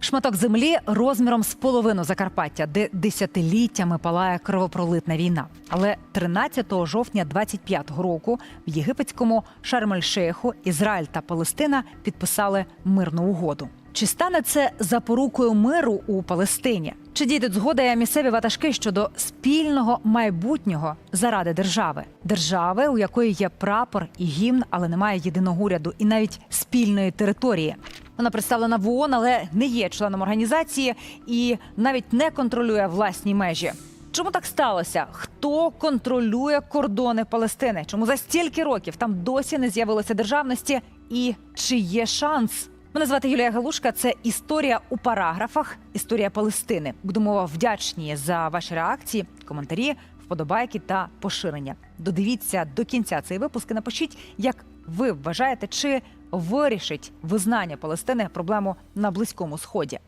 Шматок землі розміром з половину Закарпаття, де десятиліттями палає кровопролитна війна. Але 13 жовтня 25-го року в єгипетському Шарм-ель-Шейху Ізраїль та Палестина підписали мирну угоду. Чи стане це запорукою миру у Палестині? Чи дійдуть згода місцеві ватажки щодо спільного майбутнього заради держави? Держави, у якої є прапор і гімн, але немає єдиного уряду і навіть спільної території. Вона представлена в ООН, але не є членом організації і навіть не контролює власні межі. Чому так сталося? Хто контролює кордони Палестини? Чому за стільки років там досі не з'явилося державності? І чи є шанс? Мене звати Юлія Галушка. Це історія у параграфах. Історія Палестини. Будемо вдячні за ваші реакції, коментарі, вподобайки та поширення. Додивіться до кінця цей випуск. і Напишіть, як ви вважаєте, чи вирішить визнання Палестини проблему на близькому сході.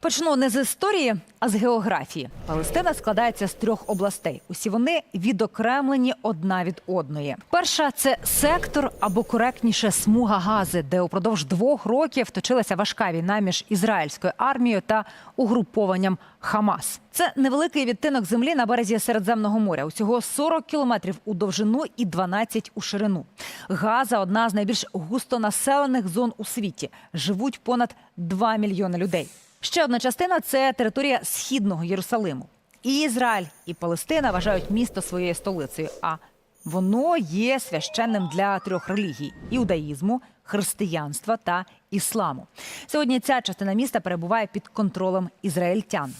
Почну не з історії, а з географії. Палестина складається з трьох областей. Усі вони відокремлені одна від одної. Перша це сектор або коректніше смуга Гази, де упродовж двох років точилася важка війна між ізраїльською армією та угрупованням Хамас. Це невеликий відтинок землі на березі Середземного моря. Усього 40 кілометрів у довжину і 12 у ширину. Газа одна з найбільш густонаселених зон у світі. Живуть понад 2 мільйони людей. Ще одна частина це територія східного Єрусалиму. І Ізраїль, і Палестина вважають місто своєю столицею. А воно є священним для трьох релігій: іудаїзму, християнства та ісламу. Сьогодні ця частина міста перебуває під контролем ізраїльтян.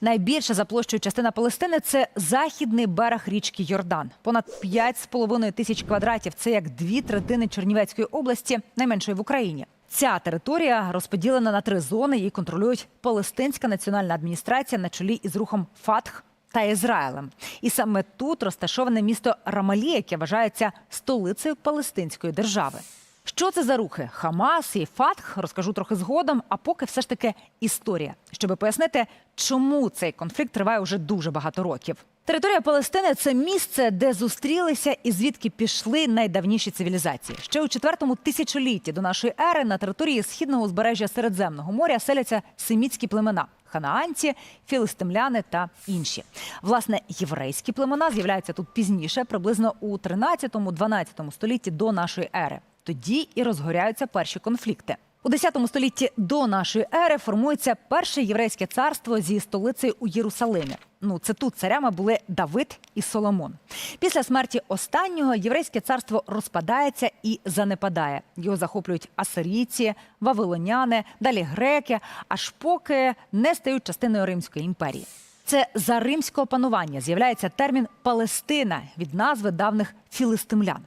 Найбільша за площею частина Палестини це західний берег річки Йордан. Понад 5,5 тисяч квадратів. Це як дві третини Чернівецької області, найменшої в Україні. Ця територія розподілена на три зони. Її контролюють Палестинська національна адміністрація на чолі із рухом Фатх та Ізраїлем. І саме тут розташоване місто Рамалі, яке вважається столицею Палестинської держави. Що це за рухи? Хамас і Фатх розкажу трохи згодом. А поки все ж таки історія, щоб пояснити, чому цей конфлікт триває уже дуже багато років. Територія Палестини це місце, де зустрілися і звідки пішли найдавніші цивілізації. Ще у четвертому тисячолітті до нашої ери на території східного узбережжя Середземного моря селяться семітські племена. Ханаанці, філистимляни та інші. Власне, єврейські племена з'являються тут пізніше, приблизно у 13-12 столітті до нашої ери. Тоді і розгоряються перші конфлікти. У 10 столітті до нашої ери формується перше єврейське царство зі столицею у Єрусалимі. Ну, це тут царями були Давид і Соломон. Після смерті останнього єврейське царство розпадається і занепадає. Його захоплюють асирійці, вавилоняни, далі греки, аж поки не стають частиною Римської імперії. Це за римського панування з'являється термін Палестина від назви давних філистимлян.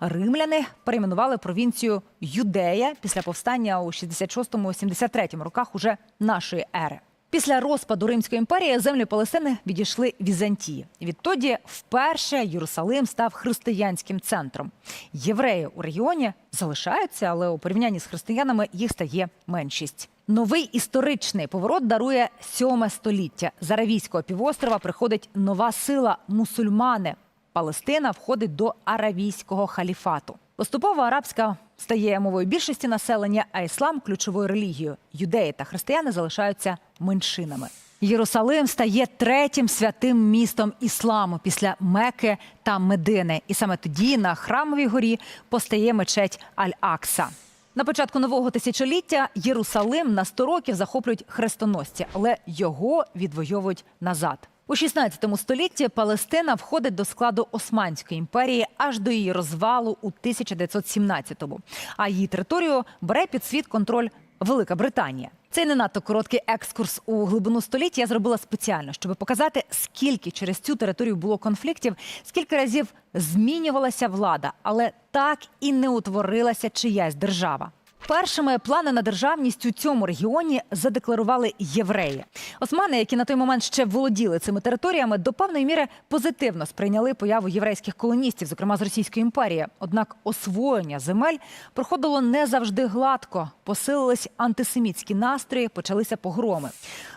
Римляни перейменували провінцію Юдея після повстання у 66-73 роках уже нашої ери. Після розпаду Римської імперії землі Палестини відійшли Візантії. Відтоді вперше Єрусалим став християнським центром. Євреї у регіоні залишаються, але у порівнянні з християнами їх стає меншість. Новий історичний поворот дарує сьоме століття. З Аравійського півострова приходить нова сила мусульмани. Палестина входить до аравійського халіфату. Поступово арабська стає мовою більшості населення, а іслам ключовою релігією. Юдеї та християни залишаються меншинами. Єрусалим стає третім святим містом ісламу після Меки та Медини. І саме тоді на храмовій горі постає мечеть Аль-Акса. На початку нового тисячоліття Єрусалим на 100 років захоплюють хрестоносці, але його відвоюють назад. У 16 столітті Палестина входить до складу Османської імперії аж до її розвалу у 1917-му. А її територію бере під світ контроль Велика Британія. Цей не надто короткий екскурс у глибину століття я зробила спеціально, щоб показати, скільки через цю територію було конфліктів, скільки разів змінювалася влада, але так і не утворилася чиясь держава. Першими плани на державність у цьому регіоні задекларували євреї. Османи, які на той момент ще володіли цими територіями, до певної міри позитивно сприйняли появу єврейських колоністів, зокрема з Російської імперії. Однак освоєння земель проходило не завжди гладко. Посилились антисемітські настрої, почалися погроми.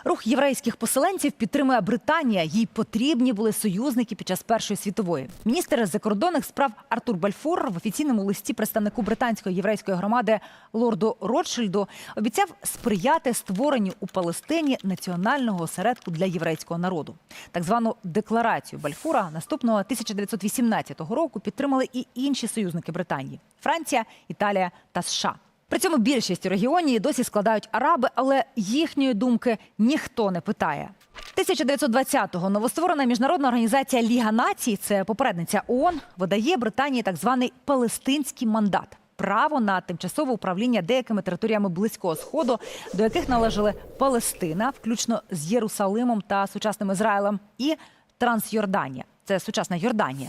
Рух єврейських поселенців підтримує Британія. Їй потрібні були союзники під час Першої світової. Міністр закордонних справ Артур Бальфур в офіційному листі представнику британської єврейської громади лорду Ротшильду, обіцяв сприяти створенню у Палестині національного осередку для єврейського народу. Так звану декларацію Бальфура наступного 1918 року підтримали і інші союзники Британії: Франція, Італія та США. При цьому більшість у регіоні досі складають араби, але їхньої думки ніхто не питає. 1920-го новостворена міжнародна організація Ліга націй, це попередниця ООН, видає Британії так званий палестинський мандат. Право на тимчасове управління деякими територіями близького сходу, до яких належали Палестина, включно з Єрусалимом та сучасним Ізраїлем, і Трансйорданія, це сучасна Йорданія.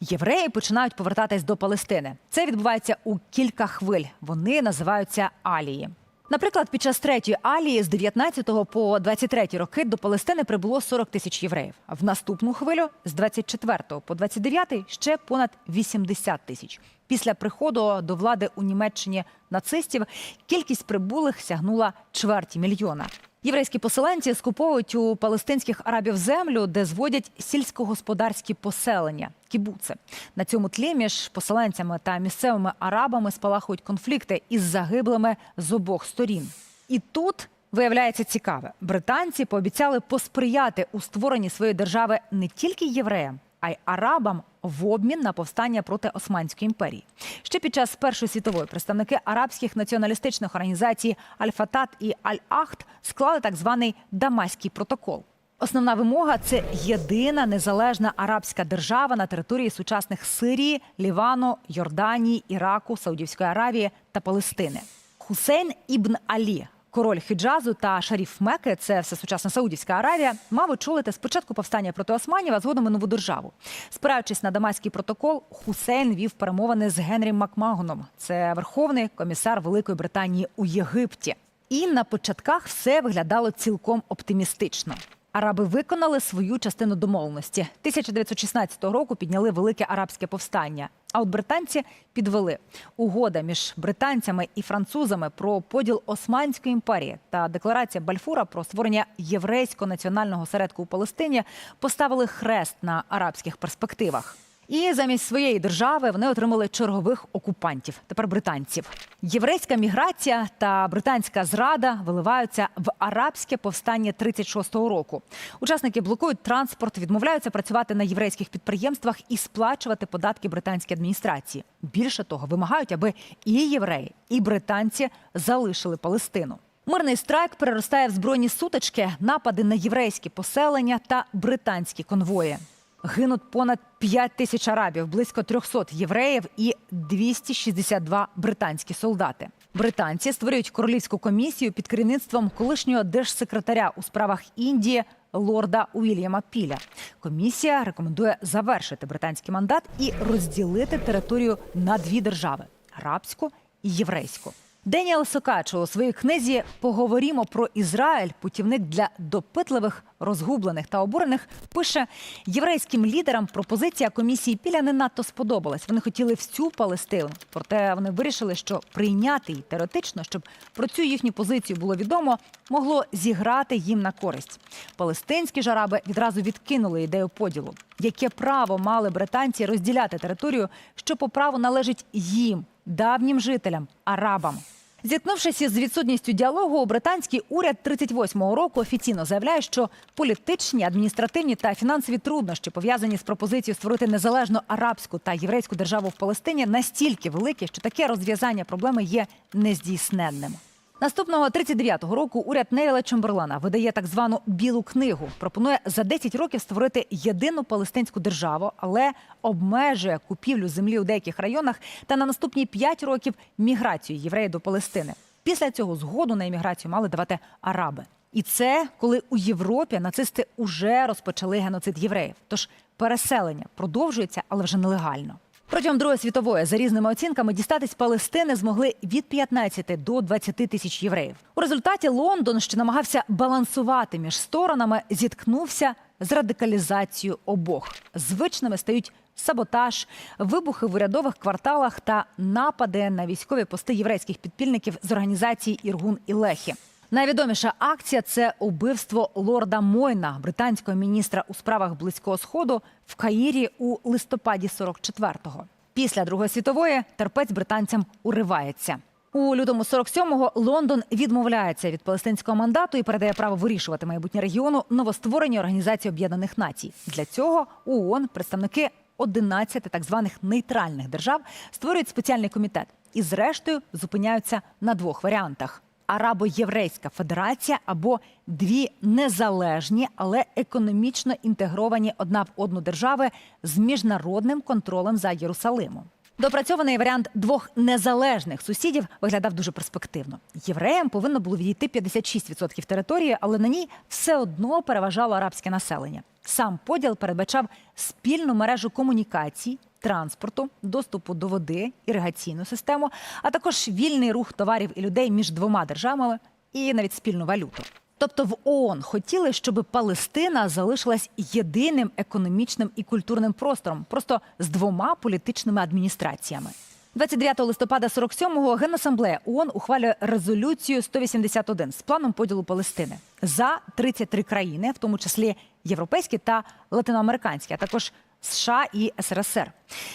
Євреї починають повертатись до Палестини. Це відбувається у кілька хвиль. Вони називаються алії. Наприклад, під час третьої алії з 19 по 23 роки до Палестини прибуло 40 тисяч євреїв. А в наступну хвилю з 24 по 29 ще понад 80 тисяч. Після приходу до влади у Німеччині нацистів кількість прибулих сягнула чверті мільйона. Єврейські поселенці скуповують у палестинських арабів землю, де зводять сільськогосподарські поселення кібуци. На цьому тлі між поселенцями та місцевими арабами спалахують конфлікти із загиблими з обох сторін. І тут виявляється цікаве: британці пообіцяли посприяти у створенні своєї держави не тільки євреям, а й арабам в обмін на повстання проти Османської імперії. Ще під час Першої світової представники арабських націоналістичних організацій Аль-Фатат і Аль-Ахт склали так званий Дамаський протокол. Основна вимога це єдина незалежна арабська держава на території сучасних Сирії, Лівану, Йорданії, Іраку, Саудівської Аравії та Палестини. Хусейн Ібн Алі, король Хіджазу та шаріф Меки, це все сучасна Саудівська Аравія, мав очолити спочатку повстання проти Османів, а згодом і нову державу. Спираючись на Дамаський протокол, Хусейн вів перемовини з Генрі Макмагоном. Це верховний комісар Великої Британії у Єгипті. І на початках все виглядало цілком оптимістично. Араби виконали свою частину домовленості. 1916 року підняли велике арабське повстання. А от британці підвели угода між британцями і французами про поділ Османської імперії та декларація Бальфура про створення єврейського національного середку у Палестині поставили хрест на арабських перспективах. І замість своєї держави вони отримали чергових окупантів, тепер британців. Єврейська міграція та британська зрада виливаються в арабське повстання 36-го року. Учасники блокують транспорт, відмовляються працювати на єврейських підприємствах і сплачувати податки британській адміністрації. Більше того, вимагають, аби і євреї, і британці залишили Палестину. Мирний страйк переростає в збройні сутички, напади на єврейські поселення та британські конвої. Гинуть понад 5 тисяч арабів, близько 300 євреїв і 262 британські солдати. Британці створюють королівську комісію під керівництвом колишнього держсекретаря у справах Індії лорда Уільяма Піля. Комісія рекомендує завершити британський мандат і розділити територію на дві держави арабську і єврейську. Деніел Сокачо у своїй книзі Поговоримо про Ізраїль. Путівник для допитливих, розгублених та обурених пише єврейським лідерам. Пропозиція комісії Піля не надто сподобалась. Вони хотіли всю Палестину. Проте вони вирішили, що прийняти її теоретично, щоб про цю їхню позицію було відомо, могло зіграти їм на користь. Палестинські ж араби відразу відкинули ідею поділу. Яке право мали британці розділяти територію, що по праву належить їм, давнім жителям, арабам? Зіткнувшись із відсутністю діалогу, британський уряд 38-го року офіційно заявляє, що політичні, адміністративні та фінансові труднощі, пов'язані з пропозицією створити незалежну арабську та єврейську державу в Палестині, настільки великі, що таке розв'язання проблеми є нездійсненним. Наступного 39-го року уряд Невіла Чемберлана видає так звану білу книгу. Пропонує за 10 років створити єдину палестинську державу, але обмежує купівлю землі у деяких районах та на наступні 5 років міграцію євреїв до Палестини. Після цього згоду на імміграцію мали давати араби. І це коли у Європі нацисти уже розпочали геноцид євреїв. Тож переселення продовжується, але вже нелегально. Протягом Другої світової, за різними оцінками, дістатись Палестини змогли від 15 до 20 тисяч євреїв. У результаті Лондон, що намагався балансувати між сторонами, зіткнувся з радикалізацією обох. Звичними стають саботаж, вибухи в урядових кварталах та напади на військові пости єврейських підпільників з організації Іргун і Лехі. Найвідоміша акція це убивство лорда Мойна, британського міністра у справах близького сходу в Каїрі у листопаді 44-го. Після Другої світової терпець британцям уривається. У лютому 47-го Лондон відмовляється від палестинського мандату і передає право вирішувати майбутнє регіону новоствореній організації Об'єднаних Націй. Для цього ООН представники 11 так званих нейтральних держав створюють спеціальний комітет і, зрештою, зупиняються на двох варіантах: Арабо-Єврейська Федерація або дві незалежні, але економічно інтегровані одна в одну держави з міжнародним контролем за Єрусалимом. Допрацьований варіант двох незалежних сусідів виглядав дуже перспективно. Євреям повинно було відійти 56% території, але на ній все одно переважало арабське населення. Сам поділ передбачав спільну мережу комунікацій, транспорту, доступу до води, іригаційну систему, а також вільний рух товарів і людей між двома державами і навіть спільну валюту. Тобто в ООН хотіли, щоб Палестина залишилась єдиним економічним і культурним простором, просто з двома політичними адміністраціями. 29 листопада 47-го Генасамблея ООН ухвалює резолюцію 181 з планом поділу Палестини за 33 країни, в тому числі європейські та латиноамериканські, а також США і СРСР.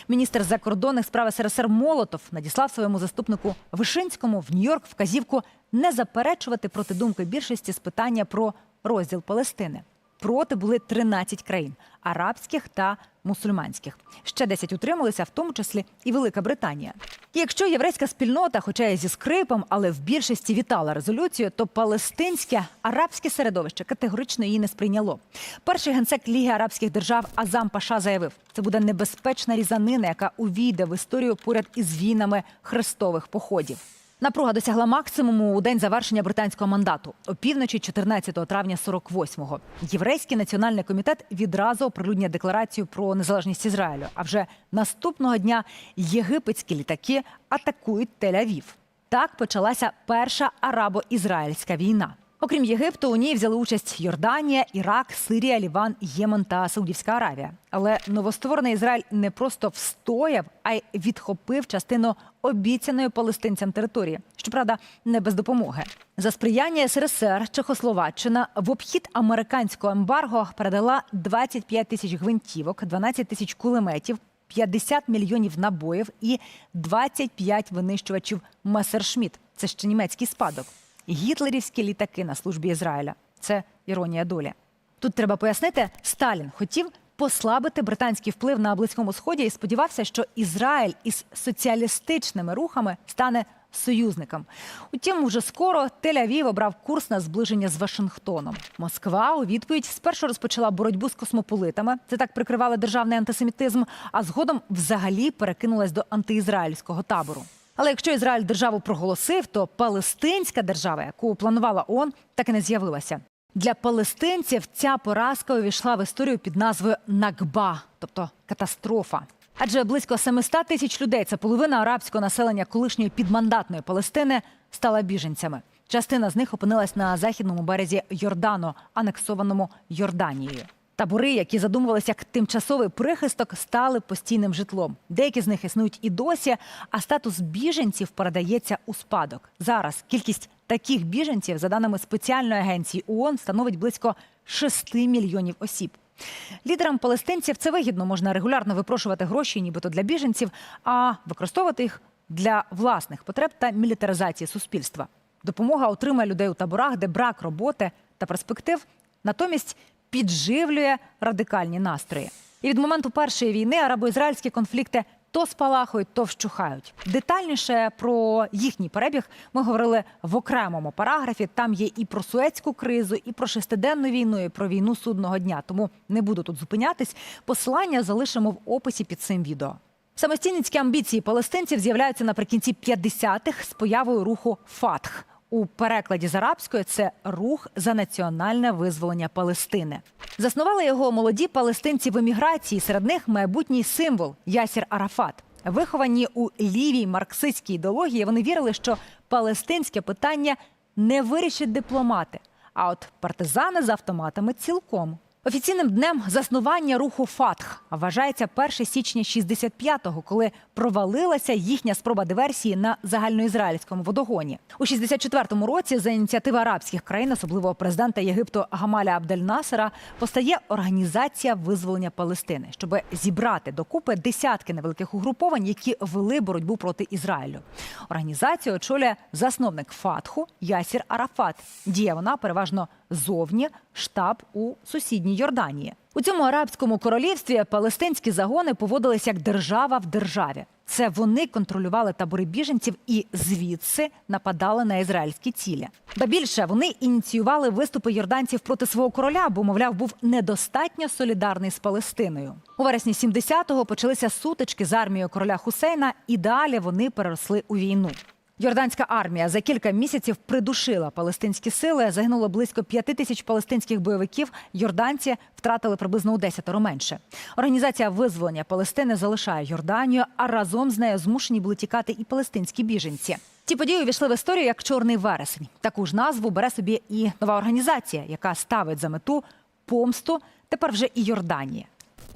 Міністр закордонних справ СРСР Молотов надіслав своєму заступнику Вишинському в Нью-Йорк вказівку не заперечувати проти думки більшості з питання про розділ Палестини. Проти були 13 країн арабських та мусульманських. Ще 10 утрималися, в тому числі і Велика Британія. І якщо єврейська спільнота, хоча й зі скрипом, але в більшості вітала резолюцію, то палестинське арабське середовище категорично її не сприйняло. Перший генсек Ліги арабських держав Азам Паша заявив, це буде небезпечна різанина, яка увійде в історію поряд із війнами хрестових походів. Напруга досягла максимуму у день завершення британського мандату опівночі 14 травня 48-го. Єврейський національний комітет відразу оприлюднює декларацію про незалежність Ізраїлю. А вже наступного дня єгипетські літаки атакують Тель-Авів. Так почалася перша арабо-ізраїльська війна. Окрім Єгипту, у ній взяли участь Йорданія, Ірак, Сирія, Ліван, Ємен та Саудівська Аравія. Але новостворений Ізраїль не просто встояв, а й відхопив частину обіцяної палестинцям території. Щоправда, не без допомоги. За сприяння СРСР Чехословаччина в обхід американського ембарго передала 25 тисяч гвинтівок, 12 тисяч кулеметів. 50 мільйонів набоїв і 25 винищувачів Месершміт. Це ще німецький спадок гітлерівські літаки на службі Ізраїля. Це іронія долі. Тут треба пояснити, Сталін хотів послабити британський вплив на близькому сході і сподівався, що Ізраїль із соціалістичними рухами стане союзником. Утім, вже скоро Тель-Авів обрав курс на зближення з Вашингтоном. Москва у відповідь спершу розпочала боротьбу з космополитами. Це так прикривали державний антисемітизм, а згодом взагалі перекинулась до антиізраїльського табору. Але якщо Ізраїль державу проголосив, то палестинська держава, яку планувала ООН, так і не з'явилася. Для палестинців ця поразка увійшла в історію під назвою Накба, тобто катастрофа. Адже близько 700 тисяч людей, це половина арабського населення колишньої підмандатної Палестини, стала біженцями. Частина з них опинилась на західному березі Йордану, анексованому Йорданією. Табори, які задумувалися як тимчасовий прихисток, стали постійним житлом. Деякі з них існують і досі, а статус біженців передається у спадок. Зараз кількість таких біженців, за даними спеціальної агенції ООН, становить близько 6 мільйонів осіб. Лідерам палестинців це вигідно, можна регулярно випрошувати гроші, нібито для біженців, а використовувати їх для власних потреб та мілітаризації суспільства. Допомога отримує людей у таборах, де брак роботи та перспектив. Натомість підживлює радикальні настрої. І від моменту першої війни арабо-ізраїльські конфлікти то спалахують, то вщухають. Детальніше про їхній перебіг ми говорили в окремому параграфі. Там є і про суецьку кризу, і про шестиденну війну, і про війну судного дня. Тому не буду тут зупинятись. Посилання залишимо в описі під цим відео. Самостійницькі амбіції палестинців з'являються наприкінці 50-х з появою руху Фатх. У перекладі з арабської це рух за національне визволення Палестини. Заснували його молоді палестинці в еміграції. Серед них майбутній символ Ясір Арафат. Виховані у лівій марксистській ідеології, вони вірили, що палестинське питання не вирішать дипломати. А от партизани з автоматами цілком. Офіційним днем заснування руху Фатх вважається 1 січня 65-го, коли провалилася їхня спроба диверсії на загальноізраїльському водогоні. У 64-му році за ініціативи арабських країн, особливо президента Єгипту Гамаля Абдель-Насера, постає організація визволення Палестини, щоб зібрати докупи десятки невеликих угруповань, які вели боротьбу проти Ізраїлю. Організацію очолює засновник Фатху Ясір Арафат. Діє вона переважно зовні штаб у сусідній Йорданії. У цьому арабському королівстві палестинські загони поводились як держава в державі. Це вони контролювали табори біженців і звідси нападали на ізраїльські цілі. Ба більше вони ініціювали виступи йорданців проти свого короля, бо, мовляв, був недостатньо солідарний з Палестиною. У вересні 70-го почалися сутички з армією короля Хусейна, і далі вони переросли у війну. Йорданська армія за кілька місяців придушила палестинські сили. Загинуло близько п'яти тисяч палестинських бойовиків. Йорданці втратили приблизно у десятеро менше. Організація визволення Палестини залишає Йорданію, а разом з нею змушені були тікати і палестинські біженці. Ці події увійшли в історію як чорний вересень. Таку ж назву бере собі і нова організація, яка ставить за мету помсту тепер вже і Йорданії.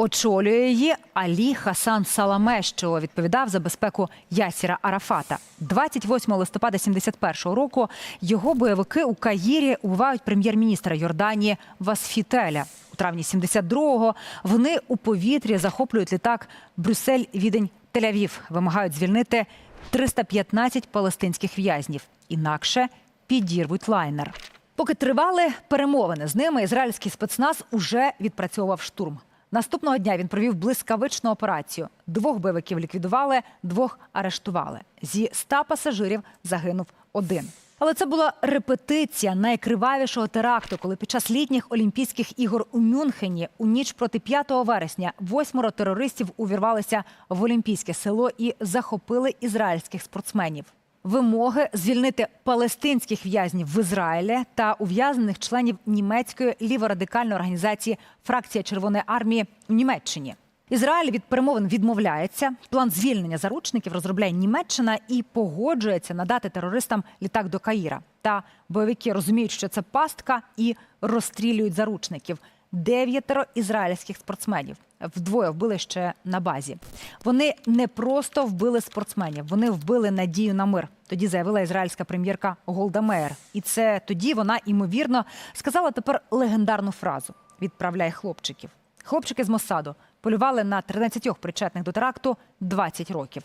Очолює її Алі Хасан Саламе, що відповідав за безпеку Ясіра Арафата. 28 листопада 71-го року його бойовики у Каїрі убивають прем'єр-міністра Йорданії Васфітеля. У травні 72-го вони у повітрі захоплюють літак Брюссель, Відень, Тель-Авів. Вимагають звільнити 315 палестинських в'язнів. Інакше підірвуть лайнер. Поки тривали перемовини з ними, ізраїльський спецназ уже відпрацьовував штурм. Наступного дня він провів блискавичну операцію. Двох бойовиків ліквідували, двох арештували. Зі ста пасажирів загинув один. Але це була репетиція найкривавішого теракту, коли під час літніх Олімпійських ігор у Мюнхені у ніч проти 5 вересня восьмеро терористів увірвалися в Олімпійське село і захопили ізраїльських спортсменів. Вимоги звільнити палестинських в'язнів в Ізраїлі та ув'язнених членів німецької ліворадикальної організації Фракція Червоної армії в Німеччині. Ізраїль від перемовин відмовляється. План звільнення заручників розробляє Німеччина і погоджується надати терористам літак до Каїра. Та бойовики розуміють, що це пастка, і розстрілюють заручників. Дев'ятеро ізраїльських спортсменів вдвоє вбили ще на базі. Вони не просто вбили спортсменів, вони вбили надію на мир. Тоді заявила ізраїльська прем'єрка Голда Меєр. І це тоді вона ймовірно сказала тепер легендарну фразу: відправляй хлопчиків. Хлопчики з Моссаду полювали на 13 причетних до теракту 20 років.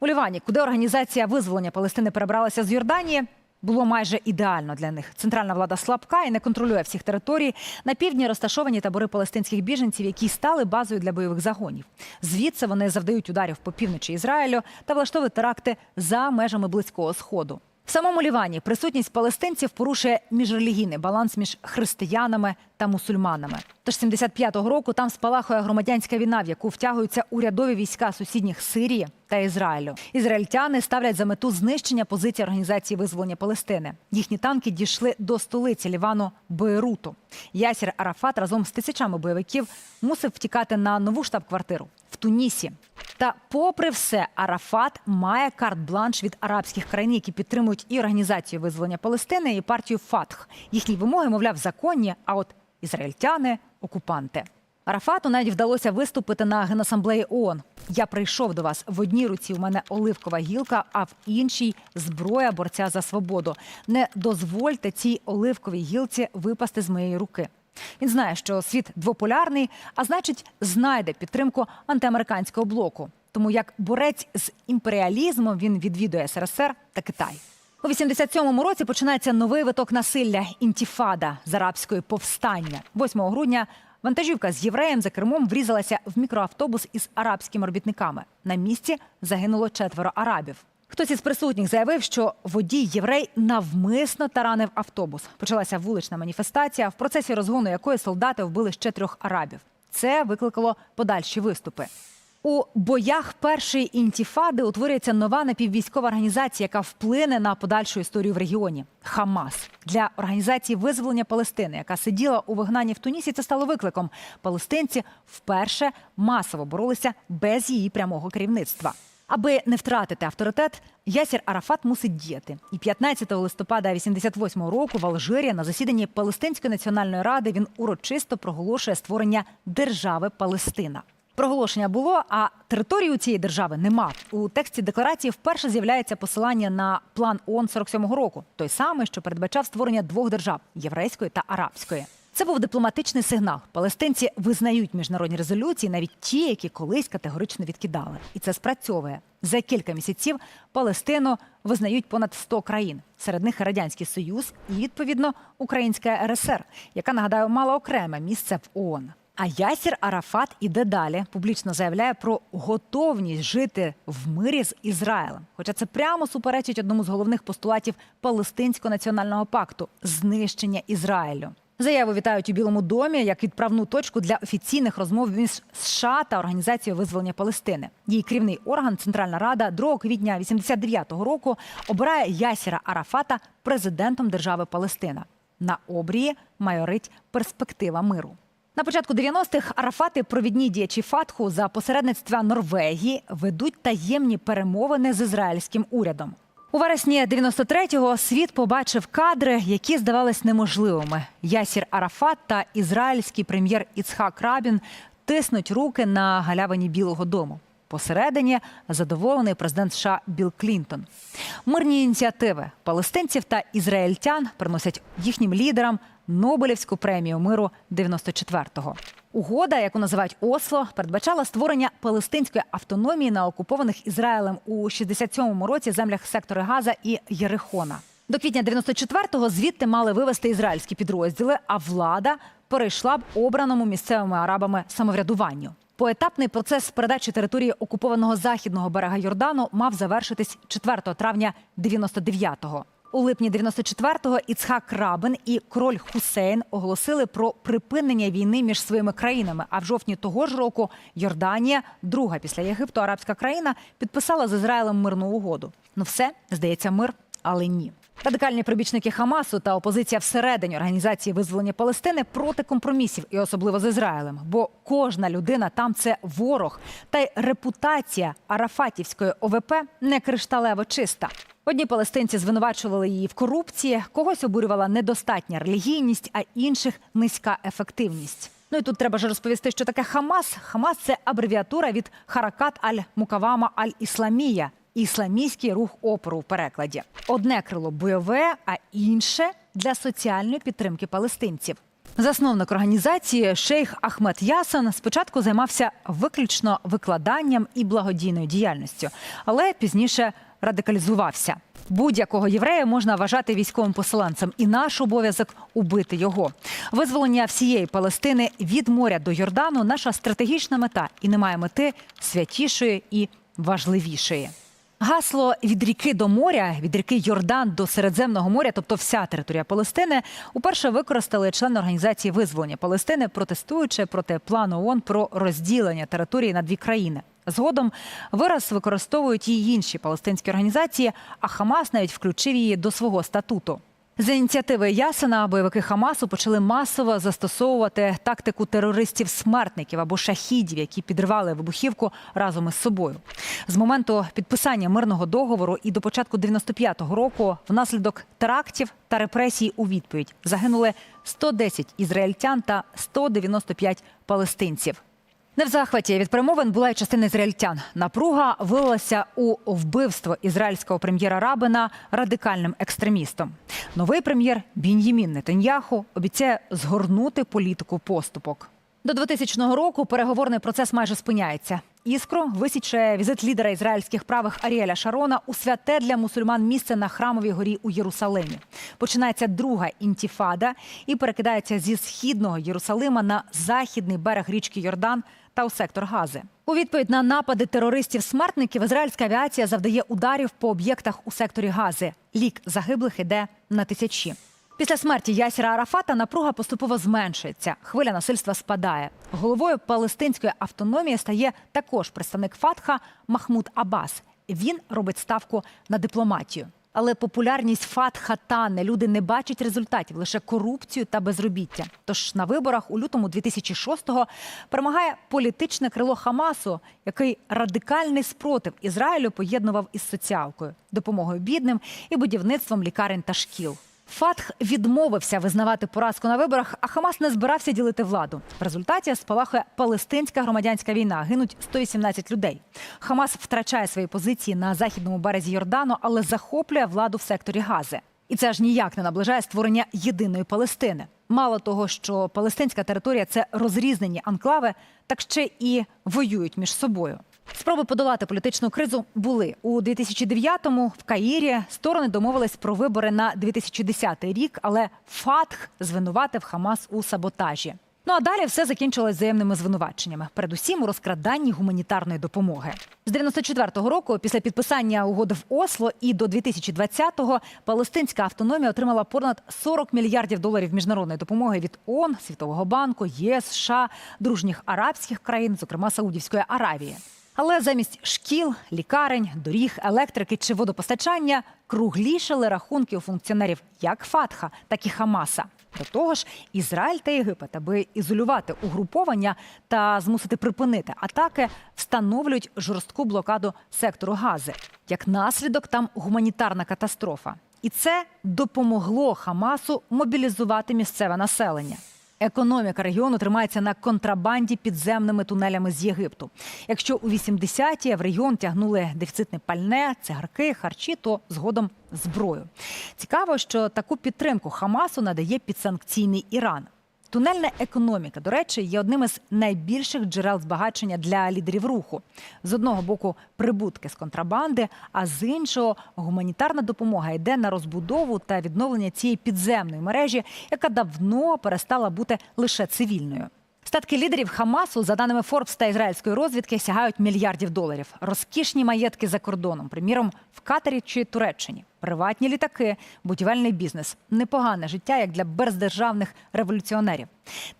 У Лівані, куди організація визволення Палестини перебралася з Йорданії, було майже ідеально для них. Центральна влада слабка і не контролює всіх територій. На півдні розташовані табори палестинських біженців, які стали базою для бойових загонів. Звідси вони завдають ударів по півночі Ізраїлю та влаштовують теракти за межами близького сходу. В самому Лівані присутність палестинців порушує міжрелігійний баланс між християнами та мусульманами. Тож 75-го року там спалахує громадянська війна, в яку втягуються урядові війська сусідніх Сирії та Ізраїлю. Ізраїльтяни ставлять за мету знищення позиції організації визволення Палестини. Їхні танки дійшли до столиці Лівану Бейруту. Ясір Арафат разом з тисячами бойовиків мусив втікати на нову штаб-квартиру в Тунісі. Та, попри все, Арафат має карт-бланш від арабських країн, які підтримують і організацію визволення Палестини, і партію Фатх. Їхні вимоги, мовляв, законні. А от ізраїльтяни окупанти. Арафату навіть вдалося виступити на генасамблеї ООН. Я прийшов до вас в одній руці. У мене оливкова гілка, а в іншій зброя борця за свободу. Не дозвольте цій оливковій гілці випасти з моєї руки. Він знає, що світ двополярний, а значить, знайде підтримку антиамериканського блоку. Тому як борець з імперіалізмом він відвідує СРСР та Китай. У 87-му році починається новий виток насилля інтіфада з арабської повстання. 8 грудня вантажівка з євреєм за кермом врізалася в мікроавтобус із арабськими робітниками. На місці загинуло четверо арабів. Хтось із присутніх заявив, що водій єврей навмисно таранив автобус. Почалася вулична маніфестація, в процесі розгону якої солдати вбили ще трьох арабів. Це викликало подальші виступи. У боях першої інтіфади утворюється нова напіввійськова організація, яка вплине на подальшу історію в регіоні Хамас для організації визволення Палестини, яка сиділа у вигнанні в Тунісі. Це стало викликом. Палестинці вперше масово боролися без її прямого керівництва. Аби не втратити авторитет, Ясір Арафат мусить діяти. І 15 листопада 88 року в Алжирі на засіданні Палестинської національної ради він урочисто проголошує створення держави Палестина. Проголошення було, а території у цієї держави нема. У тексті декларації вперше з'являється посилання на план ООН 47-го року, той самий, що передбачав створення двох держав єврейської та арабської. Це був дипломатичний сигнал. Палестинці визнають міжнародні резолюції, навіть ті, які колись категорично відкидали, і це спрацьовує. За кілька місяців Палестину визнають понад 100 країн. Серед них радянський союз і відповідно Українська РСР, яка нагадаю мала окреме місце в ООН. А Ясір Арафат іде далі, публічно заявляє про готовність жити в мирі з Ізраїлем. Хоча це прямо суперечить одному з головних постулатів Палестинського національного пакту знищення Ізраїлю. Заяву вітають у Білому домі як відправну точку для офіційних розмов між США та Організацією визволення Палестини. Її керівний орган Центральна Рада 2 квітня 89-го року обирає Ясіра Арафата президентом держави Палестина. На обрії майорить перспектива миру. На початку 90-х Арафати, провідні діячі Фатху за посередництва Норвегії, ведуть таємні перемовини з ізраїльським урядом. У вересні 93-го світ побачив кадри, які здавались неможливими. Ясір Арафат та ізраїльський прем'єр Іцхак Рабін тиснуть руки на галявині Білого Дому. Посередині задоволений президент США Білл Клінтон. Мирні ініціативи палестинців та ізраїльтян приносять їхнім лідерам Нобелівську премію миру 94-го. Угода, яку називають Осло, передбачала створення палестинської автономії на окупованих Ізраїлем у 67-му році землях сектори Газа і Єрихона. До квітня 94-го звідти мали вивести ізраїльські підрозділи, а влада перейшла б обраному місцевими арабами самоврядуванню. Поетапний процес передачі території окупованого західного берега Йордану мав завершитись 4 травня 99-го. У липні 94-го Іцхак Рабин і король Хусейн оголосили про припинення війни між своїми країнами. А в жовтні того ж року Йорданія, друга після Єгипту арабська країна, підписала з Ізраїлем мирну угоду. Ну все здається, мир, але ні. Радикальні прибічники Хамасу та опозиція всередині організації визволення Палестини проти компромісів, і особливо з Ізраїлем. Бо кожна людина там це ворог, та й репутація арафатівської ОВП не кришталево чиста. Одні палестинці звинувачували її в корупції, когось обурювала недостатня релігійність, а інших низька ефективність. Ну і тут треба ж розповісти, що таке Хамас. Хамас це абревіатура від Харакат аль-Мукавама аль-Ісламія. Ісламістський рух опору в перекладі. Одне крило бойове, а інше для соціальної підтримки палестинців. Засновник організації Шейх Ахмед Ясан спочатку займався виключно викладанням і благодійною діяльністю, але пізніше радикалізувався. Будь-якого єврея можна вважати військовим посиланцем, і наш обов'язок убити його. Визволення всієї Палестини від моря до Йордану наша стратегічна мета, і немає мети святішої і важливішої. Гасло від ріки до моря, від ріки Йордан до Середземного моря, тобто вся територія Палестини, уперше використали члени організації визволення Палестини, протестуючи проти плану ООН про розділення території на дві країни. Згодом вираз використовують і інші палестинські організації, а Хамас навіть включив її до свого статуту. За ініціативи Ясена бойовики Хамасу почали масово застосовувати тактику терористів-смертників або шахідів, які підривали вибухівку разом із собою. З моменту підписання мирного договору і до початку 95-го року, внаслідок терактів та репресій у відповідь загинули 110 ізраїльтян та 195 палестинців. Не в захваті від перемовин була й частина ізраїльтян. Напруга вилилася у вбивство ізраїльського прем'єра Рабина радикальним екстремістом. Новий прем'єр Бін'ємін Нетаньяху обіцяє згорнути політику поступок. До 2000 року переговорний процес майже спиняється. Іскру висічує візит лідера ізраїльських правих Аріеля Шарона у святе для мусульман місце на храмовій горі у Єрусалимі. Починається друга інтіфада і перекидається зі східного Єрусалима на західний берег річки Йордан та у сектор Гази. У відповідь на напади терористів-смертників ізраїльська авіація завдає ударів по об'єктах у секторі Гази. Лік загиблих іде на тисячі. Після смерті Ясіра Арафата напруга поступово зменшується. Хвиля насильства спадає. Головою палестинської автономії стає також представник Фатха Махмуд Аббас. Він робить ставку на дипломатію. Але популярність Фатха тане. Люди не бачать результатів, лише корупцію та безробіття. Тож на виборах у лютому 2006-го перемагає політичне крило Хамасу, який радикальний спротив Ізраїлю поєднував із соціалкою, допомогою бідним і будівництвом лікарень та шкіл. Фатх відмовився визнавати поразку на виборах, а Хамас не збирався ділити владу. В результаті спалахує палестинська громадянська війна. Гинуть 118 людей. Хамас втрачає свої позиції на західному березі Йордану, але захоплює владу в секторі Гази. І це ж ніяк не наближає створення єдиної Палестини. Мало того, що палестинська територія це розрізнені анклави, так ще і воюють між собою. Спроби подолати політичну кризу були у 2009-му в Каїрі. Сторони домовились про вибори на 2010 рік, але Фатх звинуватив Хамас у саботажі. Ну а далі все закінчилось взаємними звинуваченнями, передусім у розкраданні гуманітарної допомоги. З 94-го року, після підписання угоди в Осло, і до 2020-го палестинська автономія отримала понад 40 мільярдів доларів міжнародної допомоги від ООН, Світового банку, єС, США, дружніх арабських країн, зокрема Саудівської Аравії. Але замість шкіл, лікарень, доріг, електрики чи водопостачання круглішали рахунки у функціонерів як Фатха, так і Хамаса. До того ж, Ізраїль та Єгипет, аби ізолювати угруповання та змусити припинити атаки, встановлюють жорстку блокаду сектору Гази. Як наслідок, там гуманітарна катастрофа. І це допомогло Хамасу мобілізувати місцеве населення. Економіка регіону тримається на контрабанді підземними тунелями з Єгипту. Якщо у 80-ті в регіон тягнули дефіцитне пальне, цигарки, харчі, то згодом зброю. Цікаво, що таку підтримку Хамасу надає підсанкційний Іран. Тунельна економіка, до речі, є одним із найбільших джерел збагачення для лідерів руху. З одного боку, прибутки з контрабанди, а з іншого гуманітарна допомога йде на розбудову та відновлення цієї підземної мережі, яка давно перестала бути лише цивільною. Статки лідерів Хамасу, за даними Форбс та ізраїльської розвідки, сягають мільярдів доларів. Розкішні маєтки за кордоном, приміром, в Катарі чи Туреччині, приватні літаки, будівельний бізнес, непогане життя як для бездержавних революціонерів.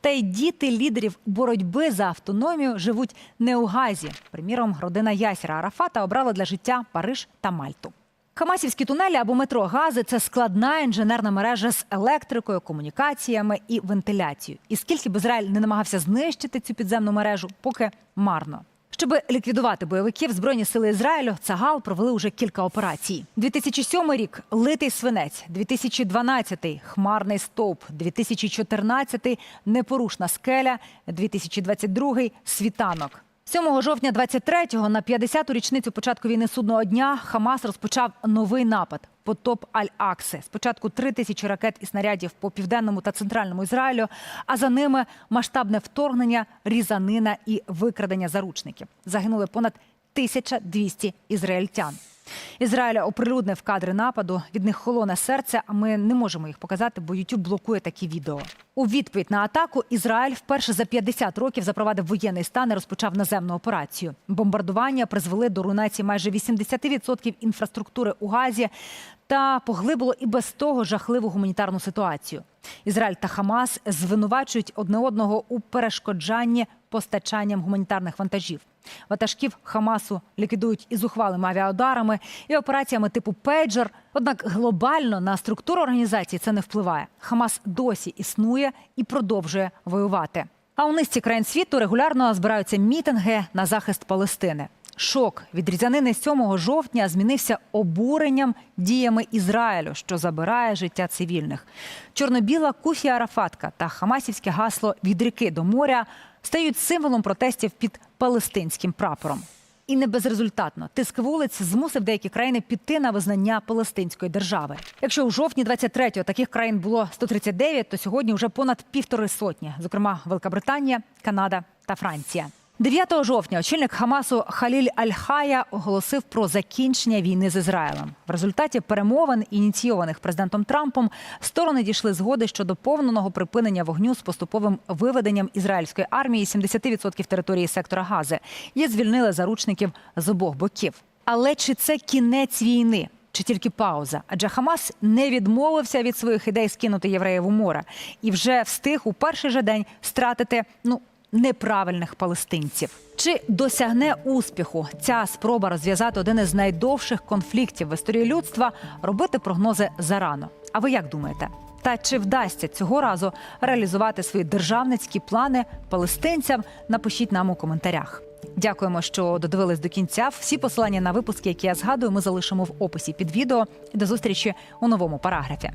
Та й діти лідерів боротьби за автономію живуть не у Газі. Приміром, родина Ясіра Арафата обрала для життя Париж та Мальту. Хамасівські тунелі або метро Гази це складна інженерна мережа з електрикою, комунікаціями і вентиляцією. І скільки б Ізраїль не намагався знищити цю підземну мережу, поки марно. Щоб ліквідувати бойовиків, збройні сили Ізраїлю Цагал провели уже кілька операцій. 2007 рік литий свинець, 2012 хмарний стовп, 2014 непорушна скеля, 2022 світанок. 7 жовтня 23-го на 50-ту річницю початку війни судного дня Хамас розпочав новий напад потоп Аль-Акси. Спочатку три тисячі ракет і снарядів по південному та центральному Ізраїлю, а за ними масштабне вторгнення, різанина і викрадення заручників. Загинули понад 1200 ізраїльтян. Ізраїль оприлюднив кадри нападу. Від них холоне серце, а ми не можемо їх показати, бо YouTube блокує такі відео. У відповідь на атаку Ізраїль вперше за 50 років запровадив воєнний стан і розпочав наземну операцію. Бомбардування призвели до руйнації майже 80% інфраструктури у Газі та поглибило і без того жахливу гуманітарну ситуацію. Ізраїль та Хамас звинувачують одне одного у перешкоджанні постачанням гуманітарних вантажів. Ватажків Хамасу ліквідують і зухвалими авіаударами, і операціями типу пейджер. Однак глобально на структуру організації це не впливає. Хамас досі існує і продовжує воювати. А у низці країн світу регулярно збираються мітинги на захист Палестини. Шок від різанини 7 жовтня змінився обуренням діями Ізраїлю, що забирає життя цивільних. Чорно-біла куфія Арафатка та хамасівське гасло від ріки до моря стають символом протестів під палестинським прапором. І не безрезультатно тиск вулиць змусив деякі країни піти на визнання Палестинської держави. Якщо у жовтні 23-го таких країн було 139, то сьогодні вже понад півтори сотні, зокрема Великобританія, Канада та Франція. 9 жовтня очільник Хамасу Халіль Аль-Хая оголосив про закінчення війни з Ізраїлем. В результаті перемовин, ініційованих президентом Трампом, сторони дійшли згоди щодо повного припинення вогню з поступовим виведенням ізраїльської армії 70% території сектора Гази і звільнили заручників з обох боків. Але чи це кінець війни? Чи тільки пауза? Адже Хамас не відмовився від своїх ідей скинути євреїв у море і вже встиг у перший же день стратити ну неправильних палестинців. Чи досягне успіху ця спроба розв'язати один із найдовших конфліктів в історії людства? Робити прогнози зарано. А ви як думаєте? Та чи вдасться цього разу реалізувати свої державницькі плани палестинцям? Напишіть нам у коментарях. Дякуємо, що додивились до кінця. Всі посилання на випуски, які я згадую, ми залишимо в описі під відео. До зустрічі у новому параграфі.